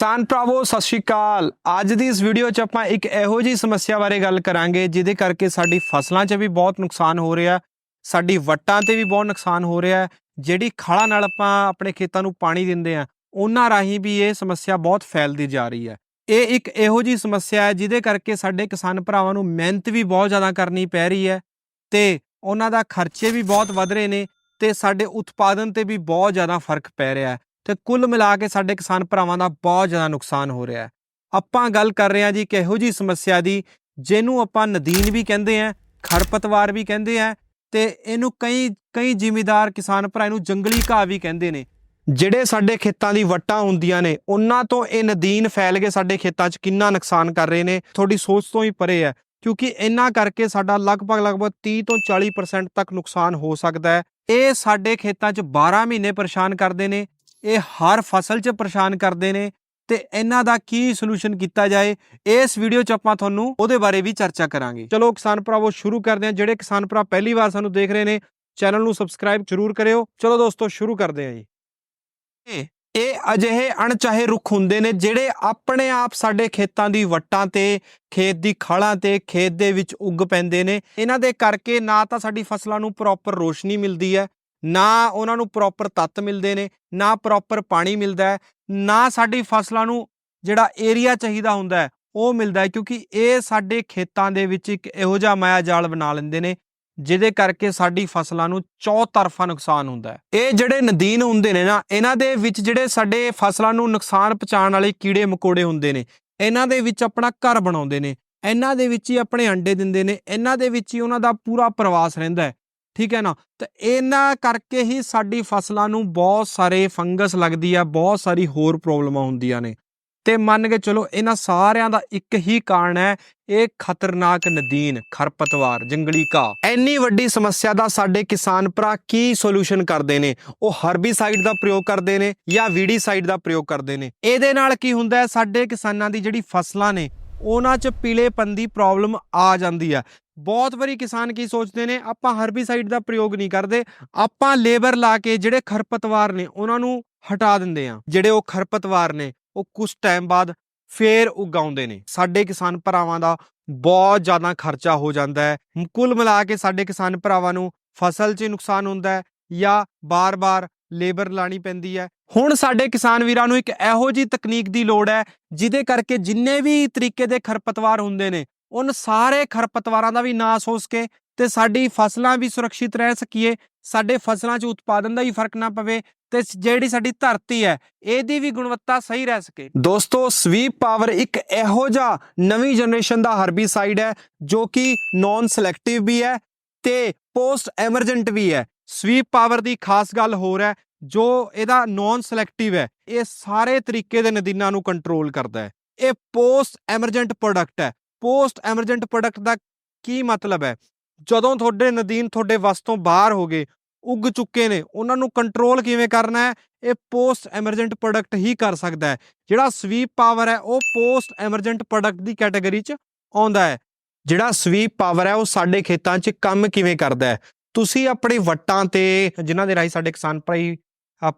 ਕਿਸਾਨ ਭਰਾਵੋ, ਸਤਿ ਸ਼੍ਰੀ ਅਕਾਲ। ਅੱਜ ਦੀ ਇਸ ਵੀਡੀਓ 'ਚ ਆਪਾਂ ਇੱਕ ਇਹੋ ਜਿਹੀ ਸਮੱਸਿਆ ਬਾਰੇ ਗੱਲ ਕਰਾਂਗੇ, ਜਿਹਦੇ ਕਰਕੇ ਸਾਡੀ ਫਸਲਾਂ 'ਚ ਵੀ ਬਹੁਤ ਨੁਕਸਾਨ ਹੋ ਰਿਹਾ, ਸਾਡੀ ਵੱਟਾਂ ਤੇ ਵੀ ਬਹੁਤ ਨੁਕਸਾਨ ਹੋ ਰਿਹਾ, ਜਿਹੜੀ ਖਾਲਾਂ ਨਾਲ ਆਪਾਂ ਆਪਣੇ ਖੇਤਾਂ ਨੂੰ ਪਾਣੀ ਦਿੰਦੇ ਆ ਉਹਨਾਂ ਰਾਹੀਂ ਵੀ ਇਹ ਸਮੱਸਿਆ ਬਹੁਤ ਫੈਲਦੀ ਜਾ ਰਹੀ ਹੈ। ਇਹ ਇੱਕ ਇਹੋ ਜਿਹੀ ਸਮੱਸਿਆ ਹੈ, ਜਿਹਦੇ ਕਰਕੇ ਸਾਡੇ ਕਿਸਾਨ ਭਰਾਵਾਂ ਨੂੰ ਮਿਹਨਤ ਵੀ ਬਹੁਤ ਜ਼ਿਆਦਾ ਕਰਨੀ ਪੈ ਰਹੀ ਹੈ ਤੇ ਉਹਨਾਂ ਦਾ ਖਰਚੇ ਵੀ ਬਹੁਤ ਵੱਧ ਰਹੇ ਨੇ ਤੇ ਸਾਡੇ ਉਤਪਾਦਨ ਤੇ ਵੀ ਬਹੁਤ ਜ਼ਿਆਦਾ ਫ਼ਰਕ ਪੈ ਰਿਹਾ ਹੈ। ਤੇ ਕੁੱਲ ਮਿਲਾ ਕੇ ਸਾਡੇ ਕਿਸਾਨ ਭਰਾਵਾਂ ਦਾ ਬਹੁਤ ਜ਼ਿਆਦਾ ਨੁਕਸਾਨ ਹੋ ਰਿਹਾ ਹੈ। ਆਪਾਂ ਗੱਲ ਕਰ ਰਹੇ ਹਾਂ ਜੀ ਕਿਹੋ ਜੀ ਸਮੱਸਿਆ ਦੀ, ਜਿਹਨੂੰ ਆਪਾਂ ਨਦੀਨ ਵੀ ਕਹਿੰਦੇ ਆ ਖਰਪਤਵਾਰ ਵੀ ਕਹਿੰਦੇ ਆ ਤੇ ਇਹਨੂੰ ਕਈ ਕਈ ਜ਼ਿਮੀਦਾਰ ਕਿਸਾਨ ਭਰਾ ਇਹਨੂੰ ਜੰਗਲੀ ਘਾਹ ਵੀ ਕਹਿੰਦੇ ਨੇ। ਜਿਹੜੇ ਸਾਡੇ ਖੇਤਾਂ ਦੀ ਵੱਟਾਂ ਹੁੰਦੀਆਂ ਨੇ, ਉਹਨਾਂ ਤੋਂ ਇਹ ਨਦੀਨ ਫੈਲ ਕੇ ਸਾਡੇ ਖੇਤਾਂ 'ਚ ਕਿੰਨਾ ਨੁਕਸਾਨ ਕਰ ਰਹੇ ਨੇ, ਤੁਹਾਡੀ ਸੋਚ ਤੋਂ ਹੀ ਪਰੇ ਹੈ, ਕਿਉਂਕਿ ਇਹਨਾਂ ਕਰਕੇ ਸਾਡਾ ਲਗਭਗ ਲਗਭਗ 30 ਤੋਂ 40% ਤੱਕ ਨੁਕਸਾਨ ਹੋ ਸਕਦਾ ਹੈ। ਇਹ ਸਾਡੇ ਖੇਤਾਂ 'ਚ 12 ਮਹੀਨੇ ਪਰੇਸ਼ਾਨ ਕਰਦੇ ਨੇ ਇਹ ਹਰ ਫਸਲ 'ਚ ਪਰੇਸ਼ਾਨ ਕਰਦੇ ਨੇ ਤੇ ਇਹਨਾਂ ਦਾ ਕੀ ਸੋਲੂਸ਼ਨ ਕੀਤਾ ਜਾਏ, ਇਸ ਵੀਡੀਓ 'ਚ ਆਪਾਂ ਤੁਹਾਨੂੰ ਉਹਦੇ ਬਾਰੇ ਵੀ ਚਰਚਾ ਕਰਾਂਗੇ। ਚਲੋ ਕਿਸਾਨ ਭਰਾਵੋ ਸ਼ੁਰੂ ਕਰਦੇ ਹਾਂ। ਜਿਹੜੇ ਕਿਸਾਨ ਭਰਾ ਪਹਿਲੀ ਵਾਰ ਸਾਨੂੰ ਦੇਖ ਰਹੇ ਨੇ, ਚੈਨਲ ਨੂੰ ਸਬਸਕ੍ਰਾਈਬ ਜ਼ਰੂਰ ਕਰਿਓ। ਚਲੋ ਦੋਸਤੋ, ਸ਼ੁਰੂ ਕਰਦੇ ਹਾਂ ਜੀ। ਇਹ- ਇਹ ਅਜਿਹੇ ਅਣਚਾਹੇ ਰੁੱਖ ਹੁੰਦੇ ਨੇ ਜਿਹੜੇ ਆਪਣੇ ਆਪ ਸਾਡੇ ਖੇਤਾਂ ਦੀ ਵੱਟਾਂ ਤੇ, ਖੇਤ ਦੀ ਖਾਲਾਂ ਤੇ, ਖੇਤ ਦੇ ਵਿੱਚ ਉੱਗ ਪੈਂਦੇ ਨੇ। ਇਹਨਾਂ ਦੇ ਕਰਕੇ ਨਾ ਤਾਂ ਸਾਡੀ ਫਸਲਾਂ ਨੂੰ ਪ੍ਰੋਪਰ ਰੋਸ਼ਨੀ ਮਿਲਦੀ ਹੈ ਨਾ ਉਹਨਾਂ ਨੂੰ ਪ੍ਰੋਪਰ ਤੱਤ ਮਿਲਦੇ ਨੇ, ਨਾ ਪ੍ਰੋਪਰ ਪਾਣੀ ਮਿਲਦਾ ਹੈ, ਨਾ ਸਾਡੀ ਫਸਲਾਂ ਨੂੰ ਜਿਹੜਾ ਏਰੀਆ ਚਾਹੀਦਾ ਹੁੰਦਾ ਹੈ, ਉਹ ਮਿਲਦਾ ਹੈ, ਕਿਉਂਕਿ ਇਹ ਸਾਡੇ ਖੇਤਾਂ ਦੇ ਵਿੱਚ ਇੱਕ ਇਹੋ ਜਿਹਾ ਮਾਇਆ ਜਾਲ ਬਣਾ ਲੈਂਦੇ ਨੇ, ਜਿਹਦੇ ਕਰਕੇ ਸਾਡੀ ਫਸਲਾਂ ਨੂੰ ਚੌਤਰਫਾ ਨੁਕਸਾਨ ਹੁੰਦਾ ਹੈ। ਇਹ ਜਿਹੜੇ ਨਦੀਨ ਹੁੰਦੇ ਨੇ ਨਾ, ਇਹਨਾਂ ਦੇ ਵਿੱਚ ਜਿਹੜੇ ਸਾਡੇ ਫਸਲਾਂ ਨੂੰ ਨੁਕਸਾਨ ਪਹੁੰਚਾਉਣ ਵਾਲੇ ਕੀੜੇ ਮਕੋੜੇ ਹੁੰਦੇ ਨੇ, ਇਹਨਾਂ ਦੇ ਵਿੱਚ ਆਪਣਾ ਘਰ ਬਣਾਉਂਦੇ ਨੇ, ਇਹਨਾਂ ਦੇ ਵਿੱਚ ਹੀ ਆਪਣੇ ਅੰਡੇ ਦਿੰਦੇ ਨੇ, ਇਹਨਾਂ ਦੇ ਵਿੱਚ ਹੀ ਉਹਨਾਂ ਦਾ ਪੂਰਾ ਪ੍ਰਵਾਸ ਰਹਿੰਦਾ ਹੈ। ਠੀਕ ਹੈ ਨਾ? ਤਾਂ ਇਹਨਾਂ ਕਰਕੇ ਹੀ ਸਾਡੀ ਫਸਲਾਂ ਨੂੰ ਬਹੁਤ ਸਾਰੇ ਫੰਗਸ ਲੱਗਦੀ ਆ, ਬਹੁਤ ਸਾਰੀ ਹੋਰ ਪ੍ਰੋਬਲਮਾਂ ਹੁੰਦੀਆਂ ਨੇ। ਤੇ ਮੰਨ ਕੇ ਚਲੋ ਇਹਨਾਂ ਸਾਰਿਆਂ ਦਾ ਇੱਕ ਹੀ ਕਾਰਨ ਹੈ, ਇਹ ਖਤਰਨਾਕ ਨਦੀਨ, ਖਰਪਤਵਾਰ, ਜੰਗਲੀ ਘਾਹ। ਇੰਨੀ ਵੱਡੀ ਸਮੱਸਿਆ ਦਾ ਸਾਡੇ ਕਿਸਾਨ ਭਰਾ ਕੀ ਸੋਲੂਸ਼ਨ ਕਰਦੇ ਨੇ? ਉਹ ਹਰਬੀਸਾਈਡ ਦਾ ਪ੍ਰਯੋਗ ਕਰਦੇ ਨੇ ਜਾਂ ਵੀਡੀਸਾਈਡ ਦਾ ਪ੍ਰਯੋਗ ਕਰਦੇ ਨੇ? ਇਹਦੇ ਨਾਲ ਕੀ ਹੁੰਦਾ ਹੈ? ਸਾਡੇ ਕਿਸਾਨਾਂ ਦੀ ਜਿਹੜੀ ਫਸਲਾਂ ਨੇ, ਉਹਨਾਂ 'ਚ ਪੀਲੇਪਨ ਦੀ ਪ੍ਰੋਬਲਮ ਆ ਜਾਂਦੀ ਹੈ ਬਹੁਤ ਵਾਰੀ ਕਿਸਾਨ ਕੀ ਸੋਚਦੇ ਨੇ, ਆਪਾਂ ਹਰਬੀਸਾਈਡ ਦਾ ਪ੍ਰਯੋਗ ਨਹੀਂ ਕਰਦੇ, ਆਪਾਂ ਲੇਬਰ ਲਾ ਕੇ ਜਿਹੜੇ ਖਰਪਤਵਾਰ ਨੇ, ਉਹਨਾਂ ਨੂੰ ਹਟਾ ਦਿੰਦੇ ਆ ਜਿਹੜੇ ਉਹ ਖਰਪਤਵਾਰ ਨੇ, ਉਹ ਕੁਝ ਟਾਈਮ ਬਾਅਦ ਫੇਰ ਉਗਾਉਂਦੇ ਨੇ। ਸਾਡੇ ਕਿਸਾਨ ਭਰਾਵਾਂ ਦਾ ਬਹੁਤ ਜ਼ਿਆਦਾ ਖਰਚਾ ਹੋ ਜਾਂਦਾ ਹੈ। ਕੁੱਲ ਮਿਲਾ ਕੇ ਸਾਡੇ ਕਿਸਾਨ ਭਰਾਵਾਂ ਨੂੰ ਫਸਲ 'ਚ ਨੁਕਸਾਨ ਹੁੰਦਾ ਹੈ ਜਾਂ ਬਾਰ-ਬਾਰ ਲੇਬਰ ਲਾਣੀ ਪੈਂਦੀ ਹੈ। ਹੁਣ ਸਾਡੇ ਕਿਸਾਨ ਵੀਰਾਂ ਨੂੰ ਇੱਕ ਇਹੋ ਜੀ ਤਕਨੀਕ ਦੀ ਲੋੜ ਹੈ, ਜਿਹਦੇ ਕਰਕੇ ਜਿੰਨੇ ਵੀ ਤਰੀਕੇ ਦੇ ਖਰਪਤਵਾਰ ਹੁੰਦੇ ਨੇ ਉਨ ਸਾਰੇ ਖਰਪਤਵਾਰਾਂ ਦਾ ਵੀ ਨਾਸ ਹੋ ਸਕੇ ਤੇ ਸਾਡੀ ਫਸਲਾਂ ਵੀ ਸੁਰੱਖਿਅਤ ਰਹਿ ਸਕੀਏ, ਸਾਡੇ ਫਸਲਾਂ 'ਚ ਉਤਪਾਦਨ ਦਾ ਹੀ ਫ਼ਰਕ ਨਾ ਪਵੇ ਤੇ ਜਿਹੜੀ ਸਾਡੀ ਧਰਤੀ ਹੈ, ਇਹਦੀ ਵੀ ਗੁਣਵੱਤਾ ਸਹੀ ਰਹਿ ਸਕੇ। ਦੋਸਤੋ, ਸਵੀਪ ਪਾਵਰ ਇੱਕ ਇਹੋ ਜਿਹਾ ਨਵੀਂ ਜਨਰੇਸ਼ਨ ਦਾ ਹਰਬੀਸਾਈਡ ਹੈ, ਜੋ ਕਿ ਨਾਨ ਸਿਲੈਕਟਿਵ ਵੀ ਹੈ ਤੇ ਪੋਸਟ ਐਮਰਜੈਂਟ ਵੀ ਹੈ। ਸਵੀਪ ਪਾਵਰ ਦੀ ਖਾਸ ਗੱਲ ਹੋਰ ਹੈ, ਜੋ ਇਹਦਾ ਨਾਨ ਸਿਲੈਕਟਿਵ ਹੈ, ਇਹ ਸਾਰੇ ਤਰੀਕੇ ਦੇ ਨਦੀਨਾਂ ਨੂੰ ਕੰਟਰੋਲ ਕਰਦਾ ਹੈ। ਇਹ ਪੋਸਟ ਐਮਰਜੈਂਟ ਪ੍ਰੋਡਕਟ ਹੈ। ਪੋਸਟ ਐਮਰਜੈਂਟ ਪ੍ਰੋਡਕਟ ਦਾ ਕੀ ਮਤਲਬ ਹੈ? ਜਦੋਂ ਤੁਹਾਡੇ ਨਦੀਨ ਤੁਹਾਡੇ ਵੱਸ ਤੋਂ ਬਾਹਰ ਹੋ ਗਏ, ਉੱਗ ਚੁੱਕੇ ਨੇ, ਉਹਨਾਂ ਨੂੰ ਕੰਟਰੋਲ ਕਿਵੇਂ ਕਰਨਾ ਹੈ? ਇਹ ਪੋਸਟ ਐਮਰਜੈਂਟ ਪ੍ਰੋਡਕਟ ਹੀ ਕਰ ਸਕਦਾ ਹੈ। ਜਿਹੜਾ ਸਵੀਪ ਪਾਵਰ ਹੈ, ਉਹ ਪੋਸਟ ਐਮਰਜੈਂਟ ਪ੍ਰੋਡਕਟ ਦੀ ਕੈਟਾਗਰੀ 'ਚ ਆਉਂਦਾ ਹੈ। ਜਿਹੜਾ ਸਵੀਪ ਪਾਵਰ ਹੈ, ਉਹ ਸਾਡੇ ਖੇਤਾਂ 'ਚ ਕੰਮ ਕਿਵੇਂ ਕਰਦਾ ਹੈ? ਤੁਸੀਂ ਆਪਣੀ ਵੱਟਾਂ ਤੇ, ਜਿਨ੍ਹਾਂ ਦੇ ਰਾਹੀਂ ਸਾਡੇ ਕਿਸਾਨ ਭਾਈ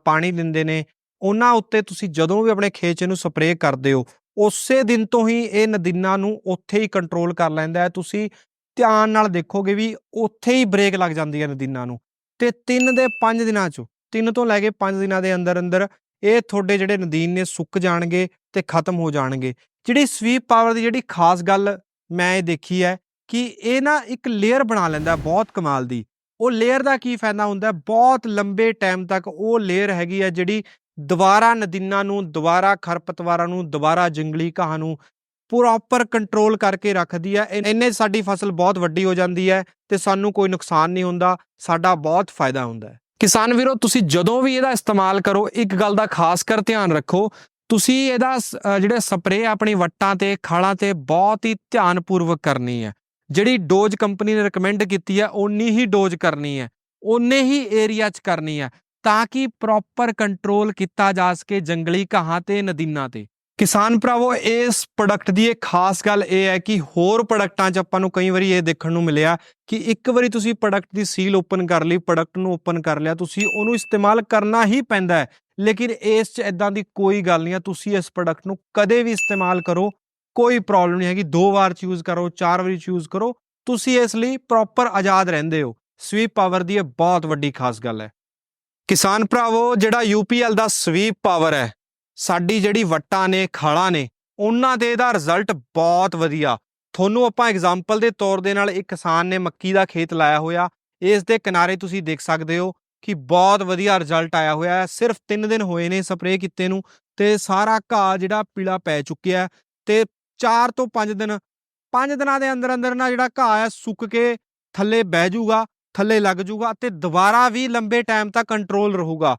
ਪਾਣੀ ਦਿੰਦੇ ਨੇ, ਉਹਨਾਂ ਉੱਤੇ ਤੁਸੀਂ ਜਦੋਂ ਵੀ ਆਪਣੇ ਖੇਤ ਨੂੰ ਸਪਰੇਅ ਕਰਦੇ ਹੋ ਉਸੇ ਦਿਨ ਤੋਂ ਹੀ ਇਹ ਨਦੀਨਾਂ ਨੂੰ ਉੱਥੇ ਹੀ ਕੰਟਰੋਲ ਕਰ ਲੈਂਦਾ ਹੈ। ਤੁਸੀਂ ਧਿਆਨ ਨਾਲ ਦੇਖੋਗੇ ਵੀ ਉੱਥੇ ਹੀ ਬ੍ਰੇਕ ਲੱਗ ਜਾਂਦੀ ਹੈ ਨਦੀਨਾਂ ਨੂੰ ਤੇ 3 ਦੇ 5 ਦਿਨਾਂ 'ਚ 3 ਤੋਂ ਲੈ ਕੇ 5 ਦਿਨਾਂ ਦੇ ਅੰਦਰ ਅੰਦਰ ਇਹ ਤੁਹਾਡੇ ਜਿਹੜੇ ਨਦੀਨ ਨੇ ਸੁੱਕ ਜਾਣਗੇ ਤੇ ਖਤਮ ਹੋ ਜਾਣਗੇ। ਜਿਹੜੀ ਸਵੀਪ ਪਾਵਰ ਦੀ ਜਿਹੜੀ ਖਾਸ ਗੱਲ ਮੈਂ ਇਹ ਦੇਖੀ ਹੈ ਕਿ ਇਹ ਨਾ ਇੱਕ ਲੇਅਰ ਬਣਾ ਲੈਂਦਾ ਬਹੁਤ ਕਮਾਲ ਦੀ। ਉਹ ਲੇਅਰ ਦਾ ਕੀ ਫਾਇਦਾ ਹੁੰਦਾ ਬਹੁਤ ਲੰਬੇ ਟਾਈਮ ਤੱਕ ਉਹ ਲੇਅਰ ਹੈਗੀ ਹੈ ਜਿਹੜੀ ਦੁਬਾਰਾ ਨਦੀਨਾਂ ਨੂੰ, ਦੁਬਾਰਾ ਖਰਪਤਵਾਰਾਂ ਨੂੰ, ਦੁਬਾਰਾ ਜੰਗਲੀ ਘਾਹ ਨੂੰ ਪ੍ਰੋਪਰ ਕੰਟਰੋਲ ਕਰਕੇ ਰੱਖਦੀ ਹੈ। ਇੰਨੇ ਸਾਡੀ ਫਸਲ ਬਹੁਤ ਵੱਡੀ ਹੋ ਜਾਂਦੀ ਹੈ ਤੇ ਸਾਨੂੰ ਕੋਈ ਨੁਕਸਾਨ ਨਹੀਂ ਹੁੰਦਾ, ਸਾਡਾ ਬਹੁਤ ਫਾਇਦਾ ਹੁੰਦਾ ਹੈ। ਕਿਸਾਨ ਵੀਰੋ, ਤੁਸੀਂ ਜਦੋਂ ਵੀ ਇਹਦਾ ਇਸਤੇਮਾਲ ਕਰੋ, ਇੱਕ ਗੱਲ ਦਾ ਖਾਸ ਕਰ ਧਿਆਨ ਰੱਖੋ, ਤੁਸੀਂ ਇਹਦਾ ਸ- ਜਿਹੜੇ ਸਪਰੇਅ ਆਪਣੀ ਵੱਟਾਂ ਤੇ, ਖਾਲਾਂ ਤੇ ਬਹੁਤ ਹੀ ਧਿਆਨਪੂਰਵਕ ਕਰਨੀ ਹੈ। ਜਿਹੜੀ ਡੋਜ਼ ਕੰਪਨੀ ਨੇ ਰეკਮੈਂਡ ਕੀਤੀ ਹੈ, ਓਨੀ ਹੀ ਡੋਜ਼ ਕਰਨੀ ਹੈ, ਓਨੇ ਹੀ ਏਰੀਆ 'ਚ ਕਰਨੀ ਹੈ। ਤਾਂ ਕਿ ਪ੍ਰੋਪਰ ਕੰਟਰੋਲ ਕੀਤਾ ਜਾ ਸਕੇ ਜੰਗਲੀ ਘਾਹਾਂ ਤੇ ਨਦੀਨਾਂ ਤੇ। ਕਿਸਾਨ ਭਰਾਵੋ, ਇਸ ਪ੍ਰੋਡਕਟ ਦੀ ਇਹ ਖਾਸ ਗੱਲ ਇਹ ਹੈ ਕਿ ਹੋਰ ਪ੍ਰੋਡਕਟਾਂ 'ਚ ਆਪਾਂ ਨੂੰ ਕਈ ਵਾਰੀ ਇਹ ਦੇਖਣ ਨੂੰ ਮਿਲਿਆ ਕਿ ਇੱਕ ਵਾਰੀ ਤੁਸੀਂ ਪ੍ਰੋਡਕਟ ਦੀ ਸੀਲ ਓਪਨ ਕਰ ਲਈ ਪ੍ਰੋਡਕਟ ਨੂੰ ਓਪਨ ਕਰ ਲਿਆ, ਤੁਸੀਂ ਉਹਨੂੰ ਇਸਤੇਮਾਲ ਕਰਨਾ ਹੀ ਪੈਂਦਾ ਹੈ। ਲੇਕਿਨ ਇਸ 'ਚ ਇਦਾਂ ਦੀ ਕੋਈ ਗੱਲ ਨਹੀਂ ਹੈ, ਤੁਸੀਂ ਇਸ ਪ੍ਰੋਡਕਟ ਨੂੰ ਕਦੇ ਵੀ ਇਸਤੇਮਾਲ ਕਰੋ, ਕੋਈ ਪ੍ਰੋਬਲਮ ਨਹੀਂ ਹੈਗੀ। ਦੋ ਵਾਰ ਚੂਜ਼ ਕਰੋ, ਚਾਰ ਵਾਰੀ ਚੂਜ਼ ਕਰੋ, ਤੁਸੀਂ ਇਸ ਲਈ ਪ੍ਰੋਪਰ ਆਜ਼ਾਦ ਰਹਿੰਦੇ ਹੋ। ਸਵੀਪ ਪਾਵਰ ਦੀ ਇਹ ਬਹੁਤ ਵੱਡੀ ਖਾਸ ਗੱਲ ਹੈ। ਕਿਸਾਨ ਭਰਾਵੋ, ਜਿਹੜਾ UPL ਦਾ ਸਵੀਪ ਪਾਵਰ ਹੈ, ਸਾਡੀ ਜਿਹੜੀ ਵੱਟਾਂ ਨੇ, ਖਾਲਾਂ ਨੇ, ਉਹਨਾਂ ਦੇ ਦਾ ਰਿਜ਼ਲਟ ਬਹੁਤ ਵਧੀਆ। ਤੁਹਾਨੂੰ ਆਪਾਂ ਐਗਜ਼ਾਮਪਲ ਦੇ ਤੌਰ ਦੇ ਨਾਲ ਇੱਕ ਕਿਸਾਨ ਨੇ ਮੱਕੀ ਦਾ ਖੇਤ ਲਾਇਆ ਹੋਇਆ। ਇਸ ਦੇ ਕਿਨਾਰੇ ਤੁਸੀਂ ਦੇਖ ਸਕਦੇ ਹੋ ਕਿ ਬਹੁਤ ਵਧੀਆ ਰਿਜ਼ਲਟ ਆਇਆ ਹੋਇਆ ਹੈ। ਸਿਰਫ 3 ਦਿਨ ਹੋਏ ਨੇ ਸਪਰੇਅ ਕੀਤੇ ਨੂੰ ਤੇ ਸਾਰਾ ਘਾਹ ਜਿਹੜਾ ਪੀਲਾ ਪੈ ਚੁੱਕਿਆ ਹੈ ਤੇ 4 ਤੋਂ 5 ਦਿਨ 5 ਦਿਨਾਂ ਦੇ ਅੰਦਰ ਅੰਦਰ ਨਾ ਜਿਹੜਾ ਘਾਹ ਹੈ ਸੁੱਕ ਕੇ ਥੱਲੇ ਬਹਿ ਜਾਊਗਾ। ਥੱਲੇ ਲੱਗ ਜਾਊਗਾ ਤੇ ਦੁਬਾਰਾ ਵੀ ਲੰਬੇ ਟਾਈਮ ਤੱਕ ਕੰਟਰੋਲ ਰਹੂਗਾ।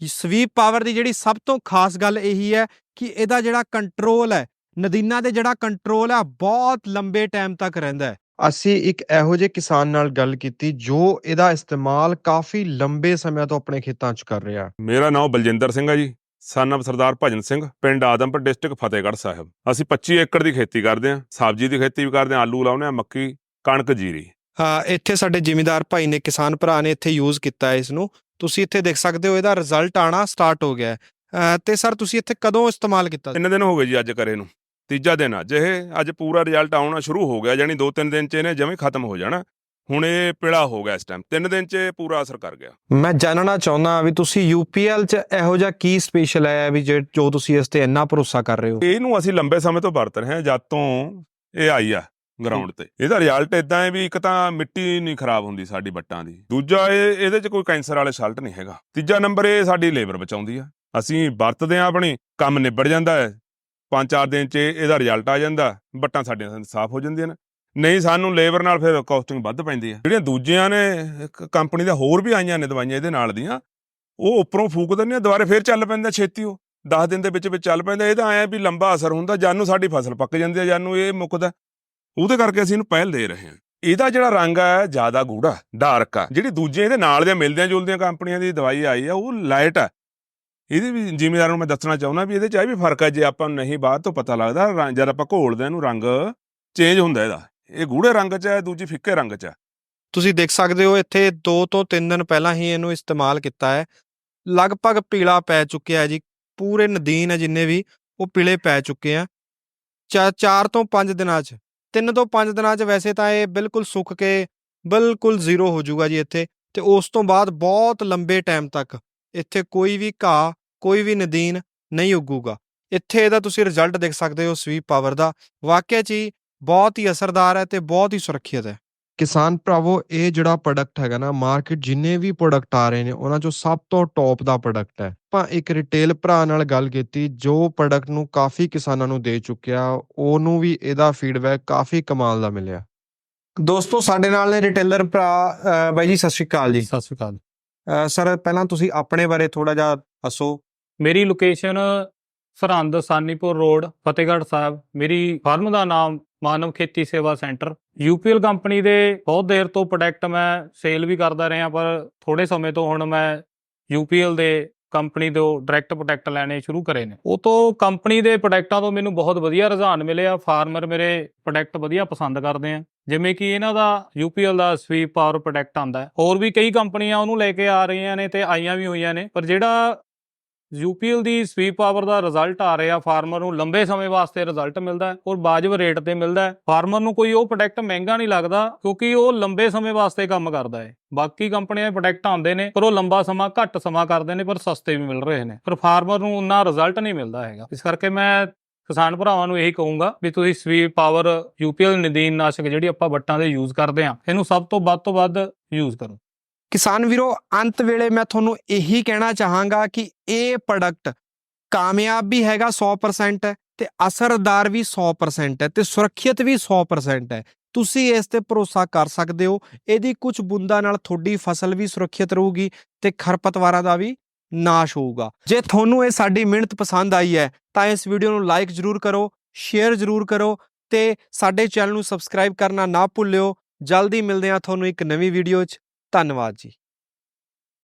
ਸਵੀਪ ਪਾਵਰ ਦੀ ਜਿਹੜੀ ਸਭ ਤੋਂ ਖਾਸ ਗੱਲ ਇਹੀ ਹੈ ਕਿ ਇਹਦਾ ਜਿਹੜਾ ਕੰਟਰੋਲ ਹੈ ਨਦੀਨਾਂ ਦੇ ਜਿਹੜਾ ਕੰਟਰੋਲ ਹੈ ਬਹੁਤ ਲੰਬੇ ਟਾਈਮ ਤੱਕ ਰਹਿੰਦਾ ਹੈ। ਅਸੀਂ ਇੱਕ ਇਹੋ ਜਿਹੇ ਕਿਸਾਨ ਨਾਲ ਗੱਲ ਕੀਤੀ ਜੋ ਇਹਦਾ ਇਸਤੇਮਾਲ ਕਾਫੀ ਲੰਬੇ ਸਮੇਂ ਤੋਂ ਆਪਣੇ ਖੇਤਾਂ 'ਚ ਕਰ ਰਿਹਾ। ਮੇਰਾ ਨਾਮ ਬਲਜਿੰਦਰ ਸਿੰਘ ਹੈ ਜੀ। ਸਨ ਸਰਦਾਰ ਭਜਨ ਸਿੰਘ ਪਿੰਡ ਆਦਮਪੁਰ ਡਿਸਟ੍ਰਿਕਟ ਫਤਿਹਗੜ੍ਹ ਸਾਹਿਬ। ਅਸੀਂ 25 ਏਕੜ ਦੀ ਖੇਤੀ ਕਰਦੇ ਹਾਂ ਸਬਜ਼ੀ ਦੀ ਖੇਤੀ ਵੀ ਕਰਦੇ ਹਾਂ ਆਲੂ ਲਾਉਂਦੇ ਹਾਂ ਮੱਕੀ ਕਣਕ ਜੀਰੀ। ਇੱਥੇ ਸਾਡੇ ਜ਼ਿਮੀਂਦਾਰ ਭਾਈ ਨੇ ਕਿਸਾਨ ਭਰਾ ਨੇ ਇੱਥੇ ਯੂਜ਼ ਕੀਤਾ ਹੈ ਇਸ ਨੂੰ ਤੁਸੀਂ ਇੱਥੇ ਦੇਖ ਸਕਦੇ ਹੋ ਇਹਦਾ ਰਿਜ਼ਲਟ ਆਣਾ ਸਟਾਰਟ ਹੋ ਗਿਆ ਹੈ। ਤੇ ਸਰ ਤੁਸੀਂ ਇੱਥੇ ਕਦੋਂ ਇਸਤੇਮਾਲ ਕੀਤਾ ਤਿੰਨ ਦਿਨ ਹੋ ਗਏ ਜੀ ਅੱਜ ਕਰੇ ਨੂੰ। ਤੀਜਾ ਦਿਨ ਅੱਜ ਇਹ ਅੱਜ ਪੂਰਾ ਰਿਜ਼ਲਟ ਆਉਣਾ ਸ਼ੁਰੂ ਹੋ ਗਿਆ ਯਾਨੀ 2-3 ਦਿਨ ਚ ਇਹਨੇ ਜਮੇ ਖਤਮ ਹੋ ਜਾਣਾ। ਹੁਣ ਇਹ ਪਿਲਾ ਹੋ ਗਿਆ ਇਸ ਟਾਈਮ ਤਿੰਨ ਦਿਨ ਚ ਪੂਰਾ ਅਸਰ ਕਰ ਗਿਆ। ਮੈਂ ਜਾਣਨਾ ਚਾਹੁੰਦਾ ਵੀ ਤੁਸੀਂ UPL 'ਚ ਇਹੋ ਜਿਹਾ ਕੀ ਸਪੈਸ਼ਲ ਹੈ ਵੀ ਜੇ- ਜੋ ਤੁਸੀਂ ਇਸ ਤੇ ਇੰਨਾ ਭਰੋਸਾ ਕਰ ਰਹੇ ਹੋ? ਇਹਨੂੰ ਅਸੀਂ ਲੰਬੇ ਸਮੇਂ ਤੋਂ ਵਰਤ ਰਹੇ ਹਾਂ ਜਦ ਤੋਂ ਇਹ ਆਈ ਆ। ਗਰਾਊਂਡ ਤੇ। ਇਹਦਾ ਰਿਜ਼ਲਟ ਇਦਾਂ ਹੈ ਵੀ ਇੱਕ ਤਾਂ ਮਿੱਟੀ ਨਹੀਂ ਖਰਾਬ ਹੁੰਦੀ ਸਾਡੀ ਬੱਟਾਂ ਦੀ। ਦੂਜਾ ਇਹ ਇਹਦੇ 'ਚ ਕੋਈ ਕੈਂਸਰ ਵਾਲੇ ਸਲਟ ਨਹੀਂ ਹੈਗਾ। ਤੀਜਾ ਨੰਬਰ ਇਹ ਸਾਡੀ ਲੇਬਰ ਬਚਾਉਂਦੀ ਆ। ਅਸੀਂ ਵਰਤਦੇ ਆ ਆਪਣੀ ਕੰਮ ਨਿਬੜ ਜਾਂਦਾ ਹੈ। ਪੰਜ ਚਾਰ ਦਿਨ 'ਚ ਇਹਦਾ ਰਿਜ਼ਲਟ ਆ ਜਾਂਦਾ ਬੱਟਾਂ ਸਾਡੀਆਂ ਸਾਫ਼ ਹੋ ਜਾਂਦੀਆਂ ਨੇ। ਨਹੀਂ ਸਾਨੂੰ ਲੇਬਰ ਨਾਲ ਫਿਰ ਕਾਸਟਿੰਗ ਵੱਧ ਪੈਂਦੀ ਆ। ਜਿਹੜੀਆਂ ਦੂਜੀਆਂ ਨੇ ਕੰਪਨੀ ਦਾ ਹੋਰ ਵੀ ਆਈਆਂ ਨੇ ਦਵਾਈਆਂ ਇਹਦੇ ਨਾਲ ਦੀਆਂ ਉਹ ਉੱਪਰੋਂ ਫੂਕ ਦਿੰਦੇ ਆ ਦੁਬਾਰੇ ਫਿਰ ਚੱਲ ਪੈਂਦਾ ਛੇਤੀ ਉਹ। 10 ਦਿਨ ਦੇ ਵਿੱਚ ਵਿੱਚ ਚੱਲ ਪੈਂਦਾ। ਇਹਦਾ ਆਇਆ ਵੀ ਲੰਬਾ ਅਸਰ ਹੁੰਦਾ ਜਾਨੂੰ ਸਾਡੀ ਫਸਲ ਪੱਕ ਜਾਂਦੀ ਹੈ ਜਾਨੂੰ ਇਹ ਮੁੱਕਦਾ। ਉਹਦੇ ਕਰਕੇ ਅਸੀਂ ਇਹਨੂੰ ਪਹਿਲ ਦੇ ਰਹੇ ਹਾਂ। ਇਹਦਾ ਜਿਹੜਾ ਰੰਗ ਹੈ ਜ਼ਿਆਦਾ ਗੂੜਾ ਡਾਰਕ ਆ। ਜਿਹੜੀ ਦੂਜੇ ਇਹਦੇ ਨਾਲ ਦੇ ਮਿਲਦਿਆਂ ਜੁਲਦਿਆਂ ਕੰਪਨੀਆਂ ਦੀ ਦਵਾਈ ਆਈ ਆ, ਉਹ ਲਾਈਟ ਆ। ਇਹਦੇ ਵੀ ਜ਼ਿਮੀਦਾਰਾਂ ਨੂੰ ਮੈਂ ਦੱਸਣਾ ਚਾਹੁੰਦਾ ਵੀ ਇਹਦੇ ਚ ਇਹ ਵੀ ਫ਼ਰਕ ਹੈ ਜੇ ਆਪਾਂ ਨੂੰ ਨਹੀਂ ਬਾਅਦ ਤੋਂ ਪਤਾ ਲੱਗਦਾ ਜਦ ਆਪਾਂ ਘੋਲਦੇ ਹਾਂ ਇਹਨੂੰ ਰੰਗ ਚੇਂਜ ਹੁੰਦਾ ਇਹਦਾ। ਇਹ ਗੂੜੇ ਰੰਗ ਚ ਹੈ ਦੂਜੀ ਫਿੱਕੇ ਰੰਗ ਚ ਹੈ ਤੁਸੀਂ ਦੇਖ ਸਕਦੇ ਹੋ, ਇੱਥੇ 2 ਤੋਂ 3 ਦਿਨ ਪਹਿਲਾਂ ਹੀ ਇਹਨੂੰ ਇਸਤੇਮਾਲ ਕੀਤਾ ਹੈ। ਲਗਭਗ ਪੀਲਾ ਪੈ ਚੁੱਕਿਆ ਹੈ ਜੀ। ਪੂਰੇ ਨਦੀਨ ਹੈ ਜਿੰਨੇ ਵੀ, ਉਹ ਪੀਲੇ ਪੈ ਚੁੱਕੇ ਆ। 4 ਤੋਂ 5 ਦਿਨਾਂ 'ਚ ਤਿੰਨ ਤੋਂ ਪੰਜ ਦਿਨਾਂ 'ਚ ਵੈਸੇ ਤਾਂ ਇਹ ਬਿਲਕੁਲ ਸੁੱਕ ਕੇ ਬਿਲਕੁਲ ਜ਼ੀਰੋ ਹੋ ਜਾਊਗਾ ਜੀ ਇੱਥੇ ਤੇ ਉਸ ਤੋਂ ਬਾਅਦ ਬਹੁਤ ਲੰਬੇ ਟਾਈਮ ਤੱਕ ਇੱਥੇ ਕੋਈ ਵੀ ਘਾਹ, ਕੋਈ ਵੀ ਨਦੀਨ ਨਹੀਂ ਉੱਗੂਗਾ। ਇੱਥੇ ਇਹਦਾ ਤੁਸੀਂ ਰਿਜ਼ਲਟ ਦੇਖ ਸਕਦੇ ਹੋ ਸਵੀਪ ਪਾਵਰ ਦਾ। ਵਾਕਿਆ 'ਚ ਹੀ ਬਹੁਤ ਹੀ ਅਸਰਦਾਰ ਹੈ ਤੇ ਬਹੁਤ ਹੀ ਸੁਰੱਖਿਅਤ ਹੈ। ਕਿਸਾਨ ਭਰਾਵੋ ਇਹ ਜਿਹੜਾ ਪ੍ਰੋਡਕਟ ਹੈਗਾ ਨਾ ਮਾਰਕੀਟ ਜਿੰਨੇ ਵੀ ਪ੍ਰੋਡਕਟ ਆ ਰਹੇ ਨੇ ਉਹਨਾਂ ਚੋਂ ਸਭ ਤੋਂ ਟੌਪ ਦਾ ਪ੍ਰੋਡਕਟ ਹੈ। ਆਪਾਂ ਇੱਕ ਰਿਟੇਲ ਭਰਾ ਨਾਲ ਗੱਲ ਕੀਤੀ ਜੋ ਪ੍ਰੋਡਕਟ ਨੂੰ ਕਾਫੀ ਕਿਸਾਨਾਂ ਨੂੰ ਦੇ ਚੁੱਕਿਆ ਉਹਨੂੰ ਵੀ ਇਹਦਾ ਫੀਡਬੈਕ ਕਾਫੀ ਕਮਾਲ ਦਾ ਮਿਲਿਆ। ਦੋਸਤੋ ਸਾਡੇ ਨਾਲ ਨੇ ਰਿਟੇਲਰ ਭਰਾ ਬਾਈ ਜੀ ਸਤਿ ਸ਼੍ਰੀ ਅਕਾਲ ਜੀ। ਸਤਿ ਸ਼੍ਰੀ ਅਕਾਲ। ਸਰ ਪਹਿਲਾਂ ਤੁਸੀਂ ਆਪਣੇ ਬਾਰੇ ਥੋੜਾ ਜਿਹਾ ਦੱਸੋ। ਮੇਰੀ ਲੋਕੇਸ਼ਨ ਸਰਹੰਦ ਸਾਨੀਪੁਰ ਰੋਡ ਫਤਿਹਗੜ੍ਹ ਸਾਹਿਬ। ਮੇਰੀ ਫਰਮ ਦਾ ਨਾਮ ਮਾਨਵ ਖੇਤੀ ਸੇਵਾ ਸੈਂਟਰ। ਯੂਪੀਐਲ ਕੰਪਨੀ ਦੇ ਬਹੁਤ ਦੇਰ ਤੋਂ ਪ੍ਰੋਡਕਟ ਮੈਂ ਸੇਲ ਵੀ ਕਰਦਾ ਰਿਹਾ, ਪਰ ਥੋੜੇ ਸਮੇਂ ਤੋਂ ਹੁਣ ਮੈਂ ਯੂਪੀਐਲ ਦੇ ਕੰਪਨੀ ਤੋਂ ਡਾਇਰੈਕਟ ਪ੍ਰੋਡਕਟ ਲੈਣੇ ਸ਼ੁਰੂ ਕਰੇ ਨੇ। ਉਹ ਤੋਂ ਕੰਪਨੀ ਦੇ ਪ੍ਰੋਡਕਟਾਂ ਤੋਂ ਮੈਨੂੰ ਬਹੁਤ ਵਧੀਆ ਰੁਝਾਨ ਮਿਲਿਆ। ਫਾਰਮਰ ਮੇਰੇ ਪ੍ਰੋਡਕਟ ਵਧੀਆ ਪਸੰਦ ਕਰਦੇ ਆ। ਜਿਵੇਂ ਕਿ ਇਹਨਾਂ ਦਾ ਯੂਪੀਐਲ ਦਾ ਸਵੀਪ ਪਾਵਰ ਪ੍ਰੋਡਕਟ ਆਂਦਾ ਹੋਰ ਵੀ ਕਈ ਕੰਪਨੀਆਂ ਉਹਨੂੰ ਲੈ ਕੇ ਆ ਰਹੀਆਂ ਨੇ ਤੇ ਆਈਆਂ ਵੀ ਹੋਈਆਂ ਨੇ। ਪਰ ਜਿਹੜਾ ਯੂਪੀਐਲ ਦੀ ਸਵੀਪ ਪਾਵਰ ਦਾ ਰਿਜ਼ਲਟ ਆ ਰਿਹਾ ਫਾਰਮਰ ਨੂੰ ਲੰਬੇ ਸਮੇਂ ਵਾਸਤੇ ਰਿਜ਼ਲਟ ਮਿਲਦਾ ਹੈ, ਔਰ ਵਾਜਬ ਰੇਟ ਤੇ ਮਿਲਦਾ ਹੈ। ਫਾਰਮਰ ਨੂੰ ਕੋਈ ਉਹ ਪ੍ਰੋਡਕਟ ਮਹਿੰਗਾ ਨਹੀਂ ਲੱਗਦਾ, ਕਿਉਂਕਿ ਉਹ ਲੰਬੇ ਸਮੇਂ ਵਾਸਤੇ ਕੰਮ ਕਰਦਾ ਹੈ। ਬਾਕੀ ਕੰਪਨੀਆਂ ਦੇ ਪ੍ਰੋਡਕਟ ਆਉਂਦੇ ਨੇ, ਪਰ ਉਹ ਲੰਬਾ ਸਮਾਂ, ਘੱਟ ਸਮਾਂ ਕਰਦੇ ਨੇ, ਪਰ ਸਸਤੇ ਵੀ ਮਿਲ ਰਹੇ ਨੇ। ਪਰ ਫਾਰਮਰ ਨੂੰ ਉਨਾ ਰਿਜ਼ਲਟ ਨਹੀਂ ਮਿਲਦਾ ਹੈਗਾ। ਇਸ ਕਰਕੇ ਮੈਂ ਕਿਸਾਨ ਭਰਾਵਾਂ ਨੂੰ ਇਹੀ ਕਹੂੰਗਾ ਵੀ ਤੁਸੀਂ ਸਵੀਪ ਪਾਵਰ ਯੂਪੀਐਲ ਨਦੀਨ ਨਾਸ਼ਕ ਜਿਹੜੀ ਆਪਾਂ ਵੱਟਾਂ ਦੇ ਯੂਜ਼ ਕਰਦੇ ਆ ਇਹਨੂੰ ਸਭ ਤੋਂ ਵੱਧ ਤੋਂ ਵੱਧ ਯੂਜ਼ ਕਰੋ। ਕਿਸਾਨ ਵੀਰੋ, ਅੰਤ ਵੇਲੇ ਮੈਂ ਤੁਹਾਨੂੰ ਇਹੀ ਕਹਿਣਾ ਚਾਹਾਂਗਾ ਕਿ ਇਹ ਪ੍ਰੋਡਕਟ ਕਾਮਯਾਬ ਵੀ ਹੈਗਾ 100% ਹੈ ਤੇ ਅਸਰਦਾਰ ਵੀ 100% ਹੈ ਤੇ ਸੁਰੱਖਿਅਤ ਵੀ 100% ਹੈ। ਤੁਸੀਂ ਇਸ ਤੇ ਭਰੋਸਾ ਕਰ ਸਕਦੇ ਹੋ। ਇਹਦੀ ਕੁਝ ਬੂੰਦਾਂ ਨਾਲ ਤੁਹਾਡੀ ਫਸਲ ਵੀ ਸੁਰੱਖਿਅਤ ਰਹੂਗੀ ਤੇ ਖਰਪਤਵਾਰਾਂ ਦਾ ਵੀ ਨਾਸ਼ ਹੋਊਗਾ। ਜੇ ਤੁਹਾਨੂੰ ਇਹ ਸਾਡੀ ਮਿਹਨਤ ਪਸੰਦ ਆਈ ਹੈ, ਤਾਂ ਇਸ ਵੀਡੀਓ ਨੂੰ ਲਾਈਕ ਜ਼ਰੂਰ ਕਰੋ ਸ਼ੇਅਰ ਜ਼ਰੂਰ ਕਰੋ ਤੇ ਸਾਡੇ ਚੈਨਲ ਨੂੰ ਸਬਸਕ੍ਰਾਈਬ ਕਰਨਾ ਨਾ ਭੁੱਲਿਓ। ਜਲਦੀ ਮਿਲਦੇ ਹਾਂ ਤੁਹਾਨੂੰ ਇੱਕ ਨਵੀਂ ਵੀਡੀਓ 'ਚ। ਧੰਨਵਾਦ ਜੀ।